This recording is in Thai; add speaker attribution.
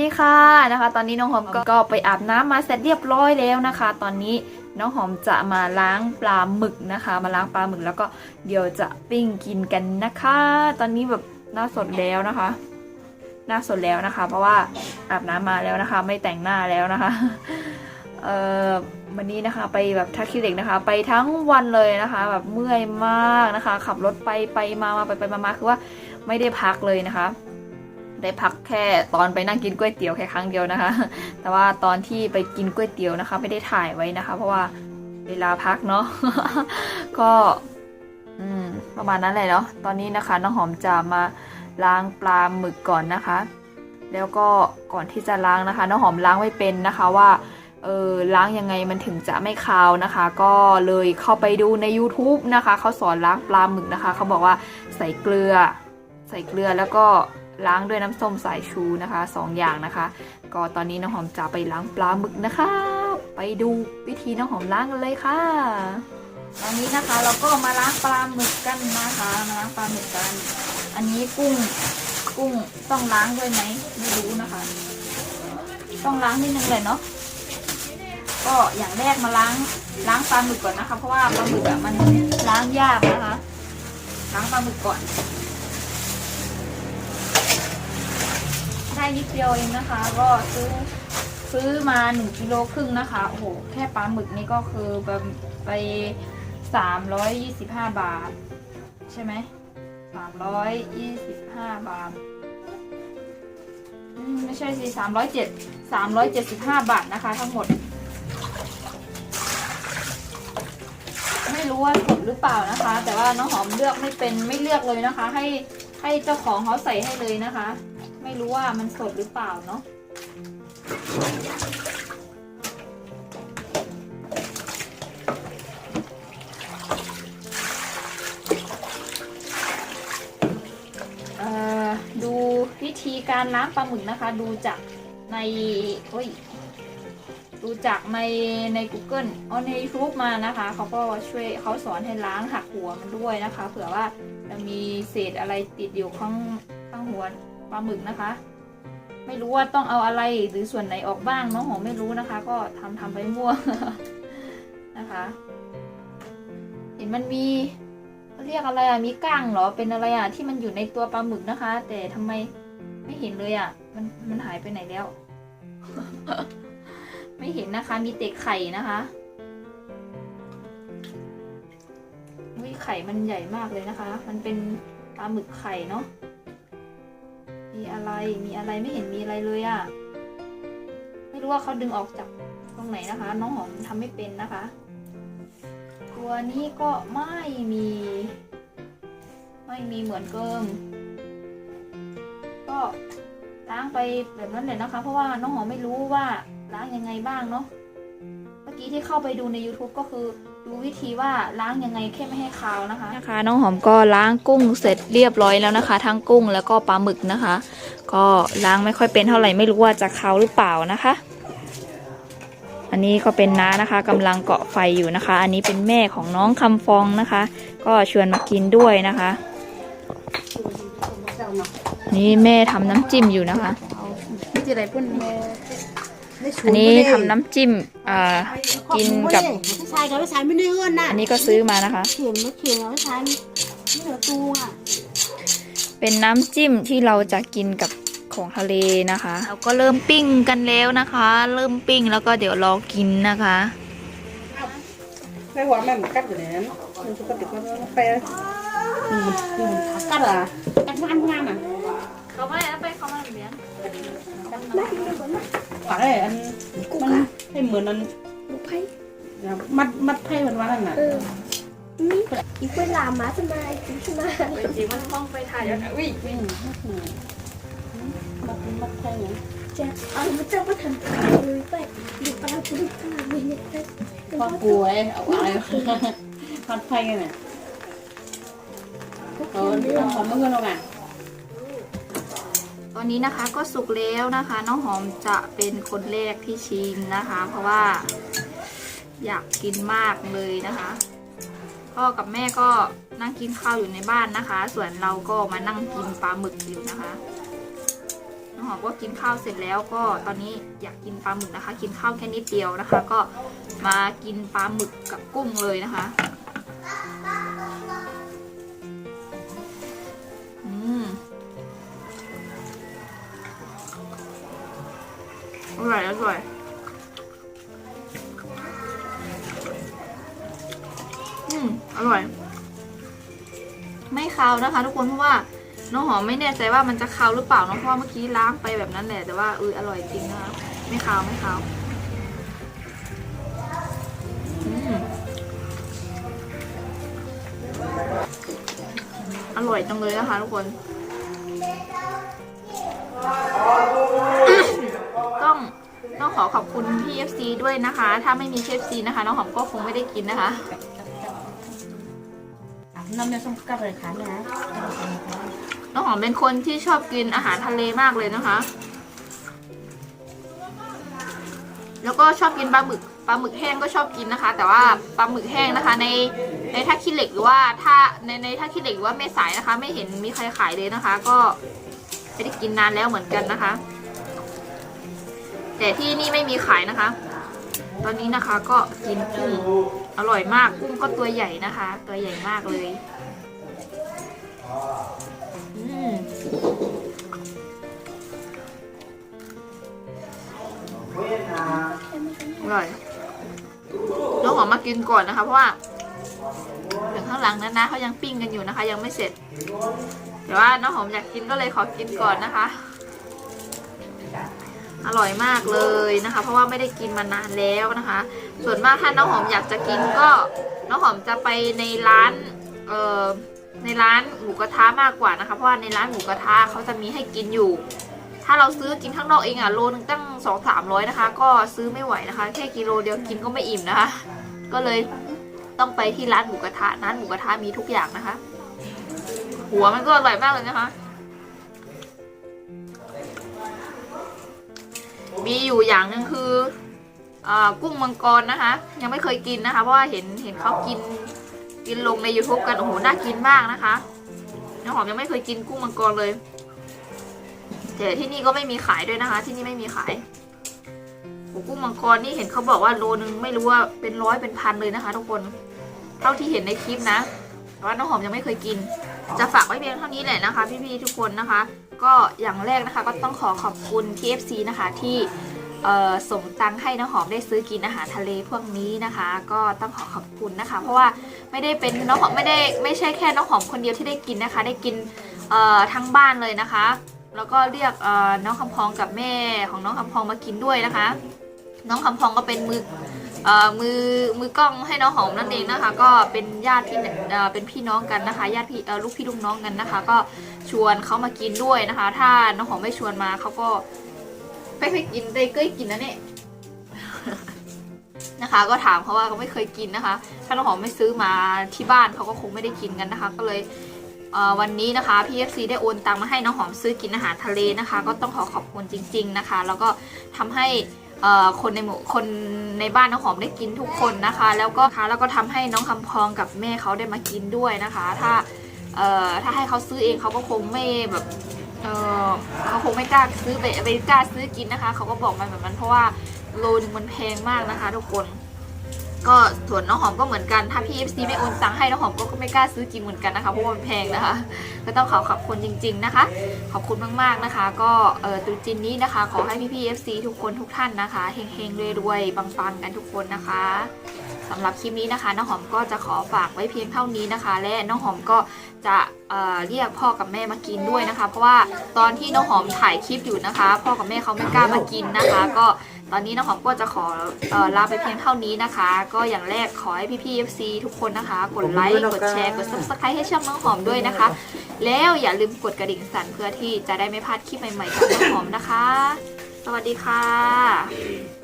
Speaker 1: ดีค่ะนะคะ ตอนนี้น้องหอมก็ก็ไปอาบน้ำมาเสร็จเรียบร้อยแล้วนะคะ ตอนนี้น้องหอมจะมาล้างปลาหมึกนะคะ มาล้างปลาหมึกแล้วก็เดี๋ยวจะปิ้งกินกันนะคะ ตอนนี้แบบหน้าสดแล้วนะคะ หน้าสดแล้วนะคะ เพราะว่าอาบน้ำมาแล้วนะคะ ไม่แต่งหน้าแล้วนะคะเอ่อวันนี้นะคะไปแบบทักคิวเด็กนะคะ ไปทั้งวันเลยนะคะ แบบเมื่อยมากนะคะ ขับรถไปไปมามาไปไปมามาคือว่าไม่ได้พักเลยนะคะ ได้พักแค่ตอนไปนั่งกินก๋วยเตี๋ยวแค่ครั้งเดียวนะคะ แต่ว่าตอนที่ไปกินก๋วยเตี๋ยวนะคะ ไม่ได้ถ่ายไว้นะคะ เพราะว่าเวลาพักเนาะก็อประมาณนั้นเลยเนาะตอนนี้นะคะน้องหอมจะมาล้างปลาหมึกก่อนนะคะ แล้วก็ก่อนที่จะล้างนะคะ น้องหอมล้างไม่เป็นนะคะว่าเออล้างยังไงมันถึงจะไม่คาวนะคะ ก็เลยเข้าไปดูใน YouTube นะคะเขาสอนล้างปลาหมึกนะคะเขาบอกว่าใส่เกลือ ใส่เกลือแล้วก็ ล้างด้วยน้ำส้มสายชูนะคะสองอย่างนะคะ ก็ตอนนี้น้องหอมจะไปล้างปลาหมึกนะคะ ไปดูวิธีน้องหอมล้างกันเลยค่ะตอนนี้นะคะเราก็มาล้างปลาหมึกกันนะคะมาล้างปลาหมึกกัน อันนี้กุ้งกุ้งต้องล้างด้วยไหมไม่รู้นะคะ ต้องล้างนิดนึงเลยเนาะก็อย่างแรกมาล้างล้างปลาหมึกก่อนนะคะ เพราะว่าปลาหมึกอะมันล้างยากนะคะล้างปลาหมึกก่อน ได้นิดเดียวเองนะคะ ก็ซื้อซื้อมาหนึ่งกิโลครึ่งนะคะ โอ้โห แค่ปลาหมึกนี่ก็คือแบบไปสามร้อยยี่สิบห้าบาท ใช่ไหมสามร้อยยี่สิบห้าบาท ไม่ใช่สิสามร้อยเจ็ดสามร้อยเจ็ดสิบห้าบาทนะคะ ทั้งหมด ไม่รู้ว่าสดหรือเปล่านะคะ แต่ว่าน้องหอมเลือกไม่เป็นไม่เลือกเลยนะคะ ให้ให้เจ้าของเขาใส่ให้เลยนะคะ รู้ว่ามันสดหรือเปล่าเนาะเอ่อดูวิธีการล้างปลาหมึกนะคะ ดูจากในโอ้ยดูจากในใน Google เอาใน YouTube มานะคะ เขาก็ช่วยเขาสอนให้ล้างหักหัวมันด้วยนะคะ เผื่อว่าจะมีเศษอะไรติดอยู่ข้างข้างหัว ปลาหมึกนะคะ ไม่รู้ว่าต้องเอาอะไรหรือส่วนไหนออกบ้างน้องหอมไม่รู้นะคะ ก็ทำทำไปมั่วนะคะ เห็นมันมีเรียกอะไรอะมีก้างเหรอเป็นอะไรอะที่มันอยู่ในตัวปลาหมึกนะคะ แต่ทำไมไม่เห็นเลยอะ มันมันหายไปไหนแล้ว ไม่เห็นนะคะ มีเตะไข่นะคะวิไข่มันใหญ่มากเลยนะคะ มันเป็นปลาหมึกไข่เนาะ มีอะไร มีอะไรไม่เห็นมีอะไรเลยอะ่ะ ไม่รู้ว่าเขาดึงออกจากตรงไหนนะคะ น้องหอมทำไม่เป็นนะคะ ตัวนี้ก็ไม่มี ไม่มีเหมือนเดิม ก็ล้างไปแบบนั้นเลยนะคะ เพราะว่าน้องหอมไม่รู้ว่าล้างยังไงบ้างเนาะ เมื่อกี้ที่เข้าไปดูใน YouTube ก็คือ ดูวิธีว่าล้างยังไงแค่ไม่ให้คาวนะคะนะคะ น้องหอมก็ล้างกุ้งเสร็จเรียบร้อยแล้วนะคะ ทั้งกุ้งแล้วก็ปลาหมึกนะคะ ก็ล้างไม่ค่อยเป็นเท่าไหร่ไม่รู้ว่าจะคาวหรือเปล่านะคะ อันนี้ก็เป็นน้านะคะกำลังเกาะไฟอยู่นะคะ อันนี้เป็นแม่ของน้องคำฟองนะคะ ก็ชวนมากินด้วยนะคะ นี่แม่ทำน้ำจิ้มอยู่นะคะ
Speaker 2: นี่จะอะไรพุ่น
Speaker 1: อันนี้ทำน้ำจิ้มอ่ากินกับ
Speaker 2: ไม่ใช่กับไม่ใช่ไม่ได้เงินนะ
Speaker 1: อันนี้ก็ซื้อมานะคะ
Speaker 2: เข็มไม่เข็มไม่ใช่ไม่เหลือตูอะ
Speaker 1: เป็นน้ำจิ้มที่เราจะกินกับของทะเลนะคะ เราก็เริ่มปิ้งกันแล้วนะคะ เริ่มปิ้งแล้วก็เดี๋ยวรอกินนะคะ
Speaker 3: ในหัวมันกัดอยู่ในนั้นมันปกติก็ไป
Speaker 2: อืมอืมกัดอะกัดงานงานอะ
Speaker 1: เขาไม่ไปเขาไม่เลี้ยง
Speaker 3: หวานเลยอันมันให้เหมือนนั้น
Speaker 2: ลูกไผ่
Speaker 3: มัดมัดไพ่มันว่านั่นน่ะ
Speaker 2: เออนี่อีกเวลามาสมาอีกสมา
Speaker 1: ไปจีมันห้องไปถ่ายแล้วอุ้ย
Speaker 3: อืมมัดมัดไพ่เนี่ย
Speaker 2: จะเอามาเจ้ามาทำเลยไปดูปลาคุณปลาไม่เนี่ยไป
Speaker 3: พอป่วยเอาอะไรมัดไพ่เนี่ยเออทำของเมื่อกี้เราไง
Speaker 1: ตอนนี้นะคะก็สุกแล้วนะคะ น้องหอมจะเป็นคนแรกที่ชิมนะคะ เพราะว่าอยากกินมากเลยนะคะพ่อกับแม่ก็นั่งกินข้าวอยู่ในบ้านนะคะ ส่วนเราก็มานั่งกินปลาหมึกอยู่นะคะน้องหอมก็กินข้าวเสร็จแล้วก็ตอนนี้อยากกินปลาหมึกนะคะ กินข้าวแค่นิดเดียวนะคะ ก็มากินปลาหมึกกับกุ้งเลยนะคะ ร่อยอร่อยอืมอร่อย ไม่คาวนะคะ ทุกคนเพราะว่าน้องหอมไม่แน่ใจว่ามันจะคาวหรือเปล่าเนอะเพราะว่าเมื่อกี้ล้างไปแบบนั้นแหละแต่ว่าเอออร่อยจริงนะคะไม่คาวไม่คาวอืมอร่อยจังเลยนะคะทุกคน ขอขอบคุณพี่ FC ด้วยนะคะ ถ้าไม่มี FC นะคะ น้องหอมก็คงไม่ได้กินนะคะ
Speaker 2: น้ำเนี่ยส้มกับเลยค่ะนะ
Speaker 1: น้องหอมเป็นคนที่ชอบกินอาหารทะเลมากเลยนะคะ แล้วก็ชอบกินปลาหมึกปลาหมึกแห้งก็ชอบกินนะคะ แต่ว่าปลาหมึกแห้งนะคะ ในในท่าขี้เหล็กหรือว่าถ้าในในท่าขี้เหล็กหรือว่าแม่สายนะคะ ไม่เห็นมีใครขายเลยนะคะ ก็ไม่ได้กินนานแล้วเหมือนกันนะคะ แต่ที่นี่ไม่มีขายนะคะ ตอนนี้นะคะก็กินกุ้งอร่อยมากกุ้งก็ตัวใหญ่นะคะ ตัวใหญ่มากเลยอืมอร่อยน้องหอมมากินก่อนนะคะ เพราะว่าถึงข้างหลังนั้นนะเขายังปิ้งกันอยู่นะคะ ยังไม่เสร็จ แต่ว่าน้องหอมอยากกินก็เลยขอกินก่อนนะคะ อร่อยมากเลยนะคะ เพราะว่าไม่ได้กินมานานแล้วนะคะ ส่วนมากถ้าน้องหอมอยากจะกินก็น้องหอมจะไปในร้านเอ่อในร้านหมูกระทะมากกว่านะคะ เพราะว่าในร้านหมูกระทะเขาจะมีให้กินอยู่ ถ้าเราซื้อกินข้างนอกเองอะโลนึงตั้งสองสามร้อยนะคะ ก็ซื้อไม่ไหวนะคะ แค่กิโลเดียวกินก็ไม่อิ่มนะคะ ก็เลยต้องไปที่ร้านหมูกระทะร้านหมูกระทะมีทุกอย่างนะคะ หัวมันก็อร่อยมากเลยนะคะ มีอยู่อย่างหนึ่งคืออกุ้งมังกรนะคะ ยังไม่เคยกินนะคะ เพราะว่าเห็นเห็นเขากินกินลงใน YouTube กัน โอ้โห น่ากินมากนะคะน้ำหอมยังไม่เคยกินกุ้งมังกรเลยแต่ที่นี่ก็ไม่มีขายด้วยนะคะ ที่นี่ไม่มีขายกุ้งมังกรนี่เห็นเขาบอกว่าโลนึงไม่รู้ว่าเป็นร้อยเป็นพันเลยนะคะ ทุกคนเท่าที่เห็นในคลิปนะแต่ว่าน้องหอมยังไม่เคยกิน จะฝากไว้เพียงเท่านี้แหละนะคะ พี่ๆทุกคนนะคะ ก็อย่างแรกนะคะก็ต้องขอขอบคุณ KFC นะคะที่ส่งตังค์ให้น้องหอมได้ซื้อกินอาหารทะเลพวกนี้นะคะ ก็ต้องขอขอบคุณนะคะ เพราะว่าไม่ได้เป็นน้องหอมไม่ได้ไม่ใช่แค่น้องหอมคนเดียวที่ได้กินนะคะ ได้กินทั้งบ้านเลยนะคะ แล้วก็เรียกน้องคำพองกับแม่ของน้องคำพองมากินด้วยนะคะ น้องคำพองก็เป็นมือ มือมือกล้องให้น้องหอมนั่นเองนะคะ ก็เป็นญาติพี่เป็นพี่น้องกันนะคะญาติพี่ลูกพี่ลูกน้องกันนะคะ ก็ชวนเขามากินด้วยนะคะ ถ้าน้องหอมไม่ชวนมาเขาก็ไม่เคยกินได้เคยกินนะเนี่ยนะคะ ก็ถามเขาว่าเขาไม่เคยกินนะคะ ถ้าน้องหอมไม่ซื้อมาที่บ้านเขาก็คงไม่ได้กินกันนะคะ ก็เลยวันนี้นะคะ PFC ได้โอนตังมาให้น้องหอมซื้อกินอาหารทะเลนะคะ ก็ต้องขอขอบคุณจริง ๆนะคะ แล้วก็ทำให้ คนในหมู่คนในบ้านน้องหอมได้กินทุกคนนะคะ แล้วก็คะแล้วก็ทำให้น้องคำพองกับแม่เขาได้มากินด้วยนะคะ ถ้าเออถ้าให้เขาซื้อเองเขาก็คงไม่แบบเออเขาคงไม่กล้าซื้อไปไปกล้าซื้อกินนะคะ เขาก็บอกมาแบบนั้นเพราะว่าโลนึงมันแพงมากนะคะ ทุกคน ก็ส่วนน้องหอมก็เหมือนกัน ถ้าพี่ FC ไม่โอนตังค์ให้น้องหอมก็ไม่กล้าซื้อกินเหมือนกันนะคะ เพราะมันแพงนะคะ ก็ต้องขอขอบคุณจริง ๆนะคะ ขอบคุณมากๆนะคะ ก็เออตุจีนนี้นะคะ ขอให้พี่ๆ FC ทุกคนทุกท่านนะคะเฮงๆรวยๆปังๆกันทุกคนนะคะสำหรับคลิปนี้นะคะน้องหอมก็จะขอฝากไว้เพียงเท่านี้นะคะ และน้องหอมก็จะเเรียกพ่อกับแม่มากินด้วยนะคะ เพราะว่าตอนที่น้องหอมถ่ายคลิปอยู่นะคะ พ่อกับแม่เขาไม่กล้ามากินนะคะ ก็ ตอนนี้น้องหอมก็จะขอเอ่อลาไปเพียงเท่านี้นะคะ ก็อย่างแรกขอให้พี่ๆ FC ทุกคนนะคะ กดไลค์กดแชร์กด subscribe ให้ช่องน้องหอมด้วยนะคะ แล้วอย่าลืมกดกระดิ่งสั่นเพื่อที่จะได้ไม่พลาดคลิปใหม่ๆจากน้องหอมนะคะ สวัสดีค่ะ